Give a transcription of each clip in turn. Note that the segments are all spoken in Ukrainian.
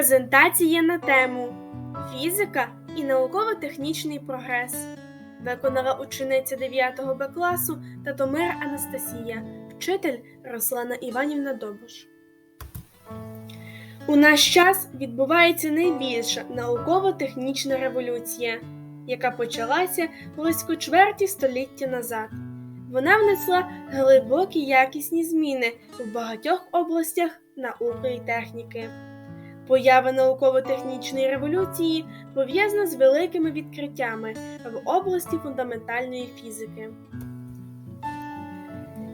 Презентація на тему Фізика і науково-технічний прогрес виконала учениця 9 Б класу Татомир Анастасія, вчитель Руслана Іванівна Добуш. У наш час відбувається найбільша науково-технічна революція, яка почалася близько чверті століття назад. Вона внесла глибокі якісні зміни в багатьох областях науки і техніки. Поява науково-технічної революції пов'язана з великими відкриттями в області фундаментальної фізики.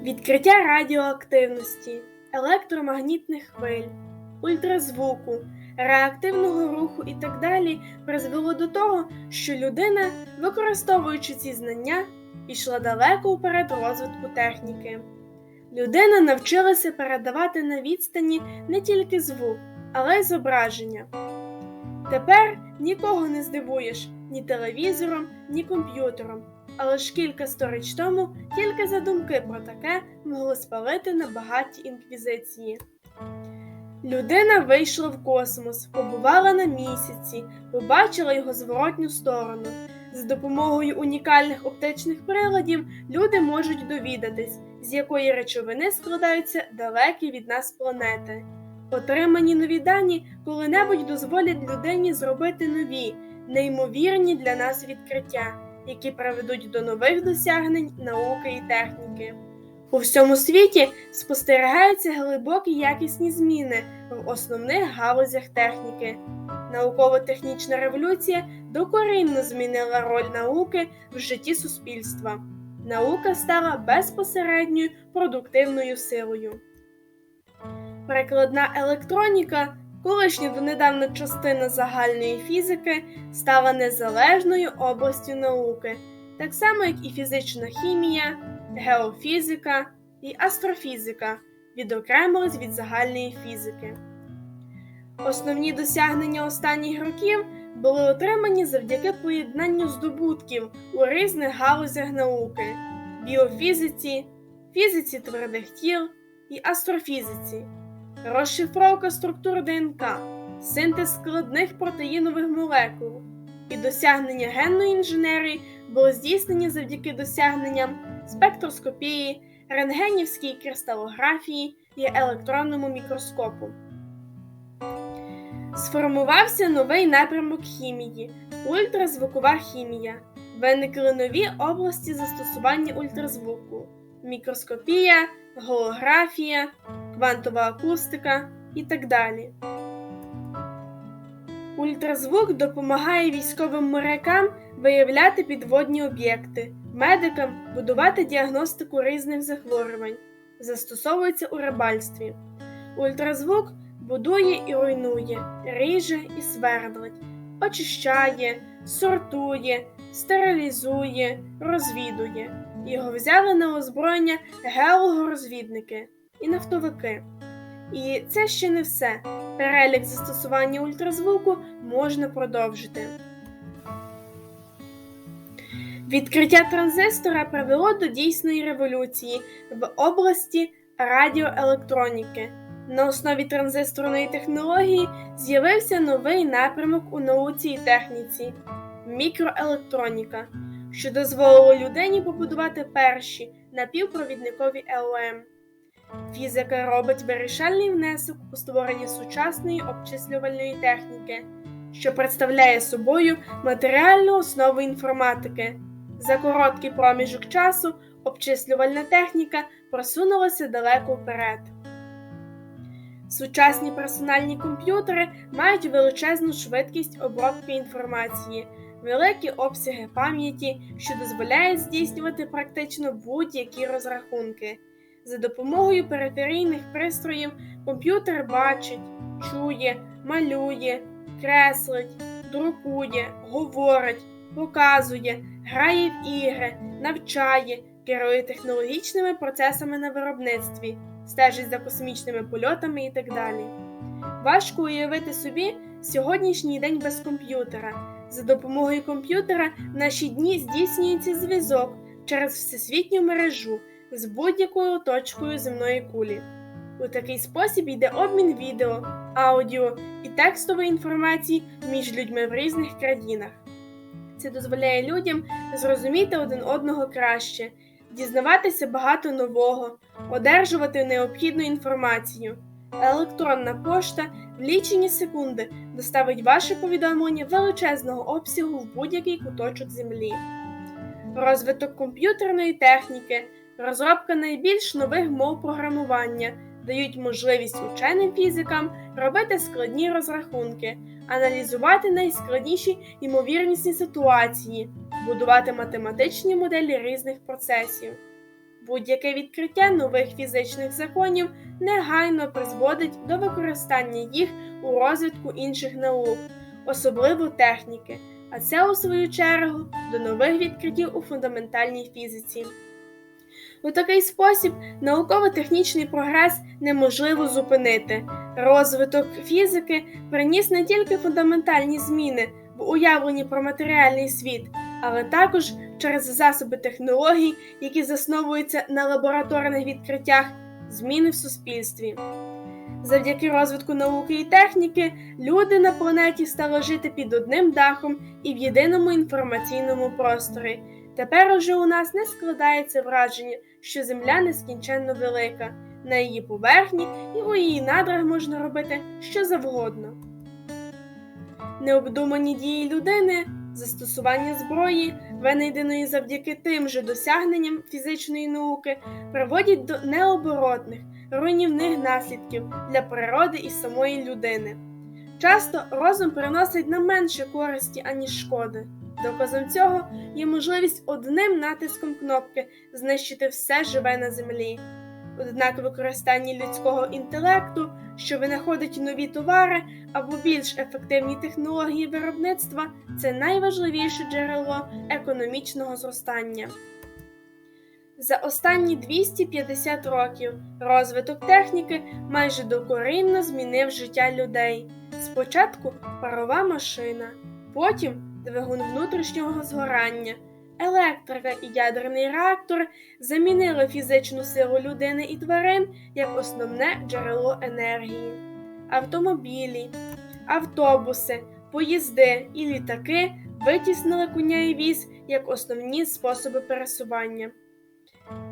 Відкриття радіоактивності, електромагнітних хвиль, ультразвуку, реактивного руху і так далі призвело до того, що людина, використовуючи ці знання, пішла далеко вперед розвитку техніки. Людина навчилася передавати на відстані не тільки звук, але й зображення. Тепер нікого не здивуєш ні телевізором, ні комп'ютером, але ж кілька сторіч тому тільки задумки про таке могли спалити на багаті інквізиції. Людина вийшла в космос, побувала на місяці, побачила його зворотню сторону. За допомогою унікальних оптичних приладів люди можуть довідатись, з якої речовини складаються далекі від нас планети. Отримані нові дані коли-небудь дозволять людині зробити нові, неймовірні для нас відкриття, які приведуть до нових досягнень науки і техніки. У всьому світі спостерігаються глибокі якісні зміни в основних галузях техніки. Науково-технічна революція докорінно змінила роль науки в житті суспільства. Наука стала безпосередньою продуктивною силою. Прикладна електроніка, колишня донедавна частина загальної фізики, стала незалежною областю науки, так само як і фізична хімія, геофізика і астрофізика відокремились від загальної фізики. Основні досягнення останніх років були отримані завдяки поєднанню здобутків у різних галузях науки біофізиці, фізиці твердих тіл і астрофізиці, розшифровка структур ДНК, синтез складних протеїнових молекул і досягнення генної інженерії були здійснені завдяки досягненням спектроскопії, рентгенівській кристалографії і електронному мікроскопу. Сформувався новий напрямок хімії ультразвукова хімія. Виникли нові області застосування ультразвуку, мікроскопія, голографія, квантова акустика і так далі. Ультразвук допомагає військовим морякам виявляти підводні об'єкти, медикам будувати діагностику різних захворювань, застосовується у рибальстві. Ультразвук будує і руйнує, ріже і свердлить, очищає, сортує, стерилізує, розвідує. Його взяли на озброєння геологорозвідники і нафтовики. І це ще не все. Перелік застосування ультразвуку можна продовжити. Відкриття транзистора привело до дійсної революції в області радіоелектроніки. На основі транзисторної технології з'явився новий напрямок у науці і техніці мікроелектроніка, що дозволило людині побудувати перші напівпровідникові ЕОМ. Фізика робить вирішальний внесок у створення сучасної обчислювальної техніки, що представляє собою матеріальну основу інформатики. За короткий проміжок часу обчислювальна техніка просунулася далеко вперед. Сучасні персональні комп'ютери мають величезну швидкість обробки інформації, великі обсяги пам'яті, що дозволяють здійснювати практично будь-які розрахунки. За допомогою периферійних пристроїв комп'ютер бачить, чує, малює, креслить, друкує, говорить, показує, грає в ігри, навчає, керує технологічними процесами на виробництві, стежить за космічними польотами і так далі. Важко уявити собі сьогоднішній день без комп'ютера. За допомогою комп'ютера в наші дні здійснюється зв'язок через всесвітню мережу з будь-якою точкою земної кулі. У такий спосіб йде обмін відео, аудіо і текстової інформації між людьми в різних країнах. Це дозволяє людям зрозуміти один одного краще, дізнаватися багато нового, одержувати необхідну інформацію. Електронна пошта в лічені секунди доставить ваше повідомлення величезного обсягу в будь-який куточок землі. Розвиток комп'ютерної техніки, розробка найбільш нових мов програмування дають можливість ученим фізикам робити складні розрахунки, аналізувати найскладніші ймовірнісні ситуації, будувати математичні моделі різних процесів. Будь-яке відкриття нових фізичних законів негайно призводить до використання їх у розвитку інших наук, особливо техніки, а це, у свою чергу, до нових відкриттів у фундаментальній фізиці. У такий спосіб науково-технічний прогрес неможливо зупинити. Розвиток фізики приніс не тільки фундаментальні зміни в уявленні про матеріальний світ, але також через засоби технологій, які засновуються на лабораторних відкриттях, зміни в суспільстві. Завдяки розвитку науки і техніки люди на планеті стали жити під одним дахом і в єдиному інформаційному просторі. Тепер уже у нас не складається враження, що Земля нескінченно велика, на її поверхні і у її надрах можна робити що завгодно. Необдумані дії людини, застосування зброї, винайденої завдяки тим же досягненням фізичної науки, приводять до необоротних, руйнівних наслідків для природи і самої людини. Часто розум приносить нам менше користі, аніж шкоди. Доказом цього є можливість одним натиском кнопки знищити все живе на землі. Однак використання людського інтелекту, що винаходить нові товари або більш ефективні технології виробництва, це найважливіше джерело економічного зростання. За останні 250 років розвиток техніки майже докорінно змінив життя людей. Спочатку парова машина, потім двигун внутрішнього згорання, електрика і ядерний реактор замінили фізичну силу людини і тварин як основне джерело енергії. Автомобілі, автобуси, поїзди і літаки витіснили коня і віз як основні способи пересування.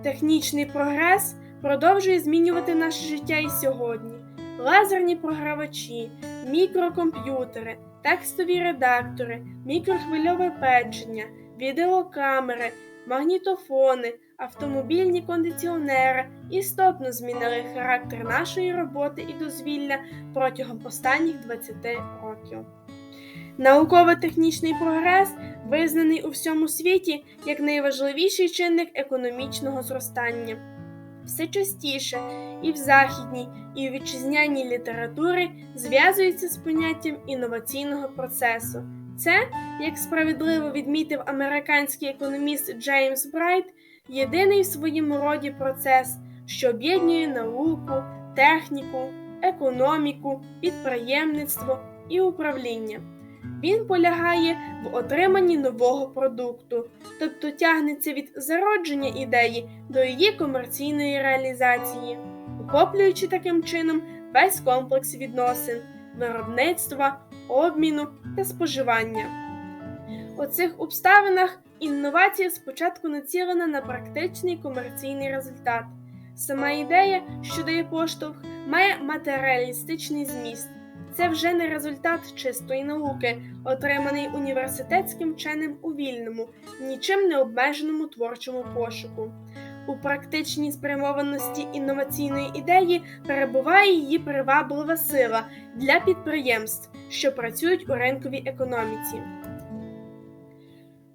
Технічний прогрес продовжує змінювати наше життя і сьогодні. Лазерні програвачі, мікрокомп'ютери, текстові редактори, мікрохвильове печення, відеокамери, магнітофони, автомобільні кондиціонери істотно змінили характер нашої роботи і дозвілля протягом останніх 20 років. Науково-технічний прогрес визнаний у всьому світі як найважливіший чинник економічного зростання. Все частіше і в західній, і в вітчизняній літературі зв'язується з поняттям інноваційного процесу. Це, як справедливо відмітив американський економіст Джеймс Брайт, єдиний в своєму роді процес, що об'єднує науку, техніку, економіку, підприємництво і управління. Він полягає в отриманні нового продукту, тобто тягнеться від зародження ідеї до її комерційної реалізації, охоплюючи таким чином весь комплекс відносин, виробництва, обміну та споживання. У цих обставинах інновація спочатку націлена на практичний комерційний результат. Сама ідея, що дає поштовх, має матеріалістичний зміст. Це вже не результат чистої науки, отриманий університетським вченим у вільному, нічим не обмеженому творчому пошуку. У практичній спрямованості інноваційної ідеї перебуває її приваблива сила для підприємств, що працюють у ринковій економіці.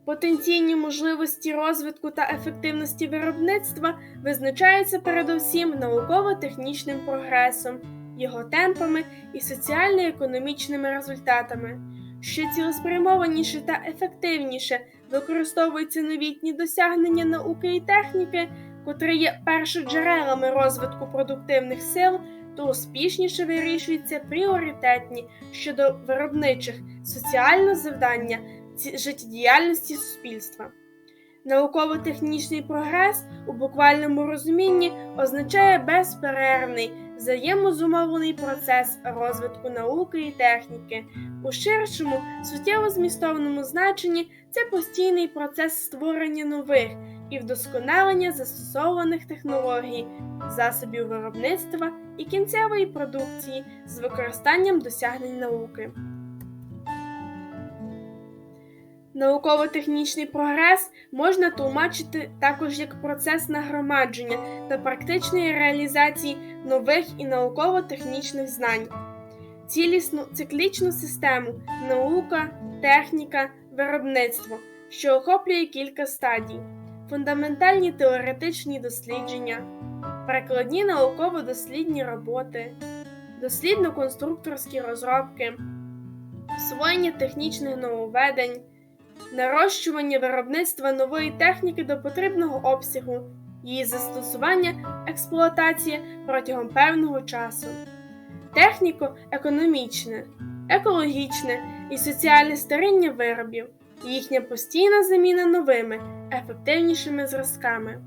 Потенційні можливості розвитку та ефективності виробництва визначаються передусім науково-технічним прогресом його темпами і соціально-економічними результатами. Що цілеспрямованіше та ефективніше використовуються новітні досягнення науки і техніки, котрі є першоджерелами розвитку продуктивних сил, то успішніше вирішуються пріоритетні щодо виробничих соціального завдання життєдіяльності суспільства. Науково-технічний прогрес у буквальному розумінні означає безперервний взаємозумовлений процес розвитку науки і техніки. У ширшому, суттєво змістовному значенні це постійний процес створення нових і вдосконалення застосованих технологій, засобів виробництва і кінцевої продукції з використанням досягнень науки. Науково-технічний прогрес можна тлумачити також як процес нагромадження та практичної реалізації нових і науково-технічних знань, цілісну циклічну систему наука, техніка, виробництво, що охоплює кілька стадій, фундаментальні теоретичні дослідження, перекладні науково-дослідні роботи, дослідно-конструкторські розробки, освоєння технічних нововведень нарощування виробництва нової техніки до потрібного обсягу, її застосування, експлуатація протягом певного часу, техніко-економічне, екологічне і соціальне старіння виробів, їхня постійна заміна новими, ефективнішими зразками.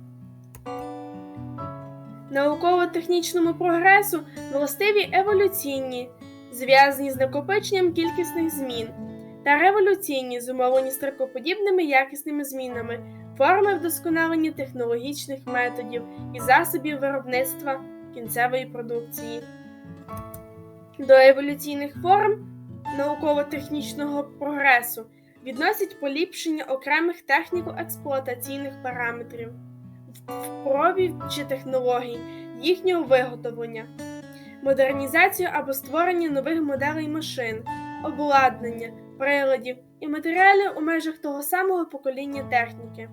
Науково-технічному прогресу властиві еволюційні, зв'язані з накопиченням кількісних змін та революційні, зумовлені строкоподібними якісними змінами, форми вдосконалення технологічних методів і засобів виробництва кінцевої продукції. До еволюційних форм науково-технічного прогресу відносять поліпшення окремих техніко-експлуатаційних параметрів, впровід чи технологій, їхнього виготовлення, модернізацію або створення нових моделей машин, обладнання, приладів і матеріалів у межах того самого покоління техніки,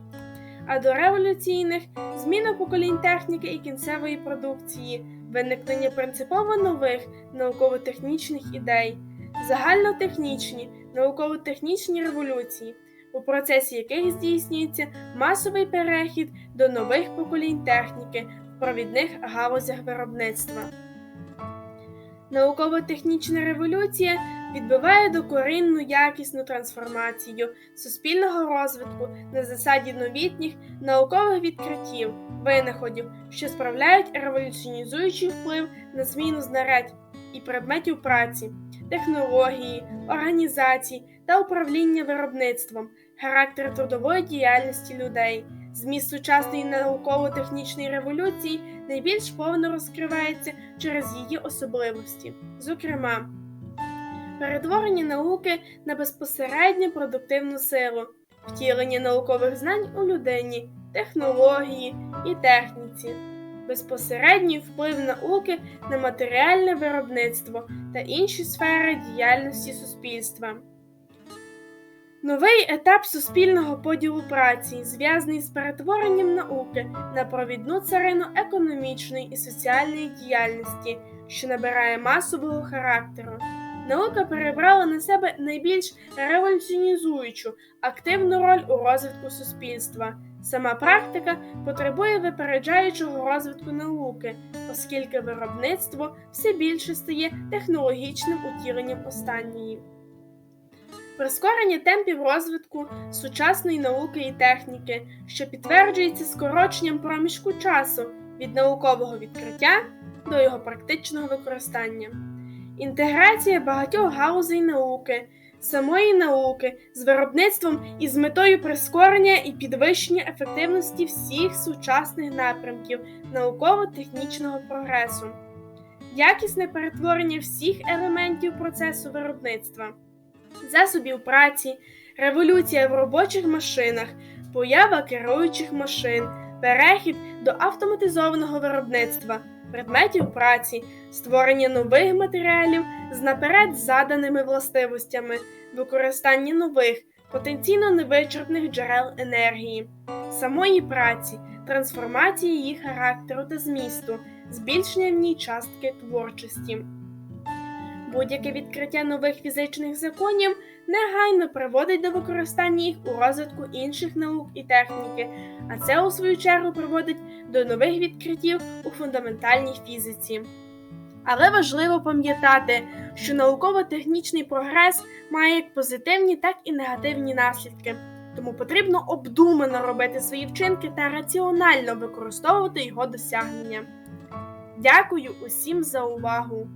а до революційних зміна поколінь техніки і кінцевої продукції, виникнення принципово нових науково-технічних ідей, загальнотехнічні, науково-технічні революції, у процесі яких здійснюється масовий перехід до нових поколінь техніки в провідних галузях виробництва. Науково-технічна революція відбиває докорінну якісну трансформацію суспільного розвитку на засаді новітніх наукових відкриттів, винаходів, що справляють революціонізуючий вплив на зміну знарядь і предметів праці, технології, організацій та управління виробництвом, характер трудової діяльності людей. Зміст сучасної науково-технічної революції найбільш повно розкривається через її особливості, зокрема, перетворення науки на безпосередню продуктивну силу, втілення наукових знань у людині, технології і техніці, безпосередній вплив науки на матеріальне виробництво та інші сфери діяльності суспільства. Новий етап суспільного поділу праці, зв'язаний з перетворенням науки на провідну царину економічної і соціальної діяльності, що набирає масового характеру. Наука перебрала на себе найбільш революціонізуючу активну роль у розвитку суспільства. Сама практика потребує випереджаючого розвитку науки, оскільки виробництво все більше стає технологічним утіленням останньої. Прискорення темпів розвитку сучасної науки і техніки, що підтверджується скороченням проміжку часу від наукового відкриття до його практичного використання, інтеграція багатьох галузей науки, самої науки з виробництвом і з метою прискорення і підвищення ефективності всіх сучасних напрямків науково-технічного прогресу, якісне перетворення всіх елементів процесу виробництва засобів праці, революція в робочих машинах, поява керуючих машин, перехід до автоматизованого виробництва, предметів праці, створення нових матеріалів з наперед заданими властивостями, використання нових, потенційно невичерпних джерел енергії, самої праці, трансформації її характеру та змісту, збільшення в ній частки творчості. Будь-яке відкриття нових фізичних законів негайно приводить до використання їх у розвитку інших наук і техніки, а це, у свою чергу, приводить до нових відкриттів у фундаментальній фізиці. Але важливо пам'ятати, що науково-технічний прогрес має як позитивні, так і негативні наслідки, тому потрібно обдумано робити свої вчинки та раціонально використовувати його досягнення. Дякую усім за увагу!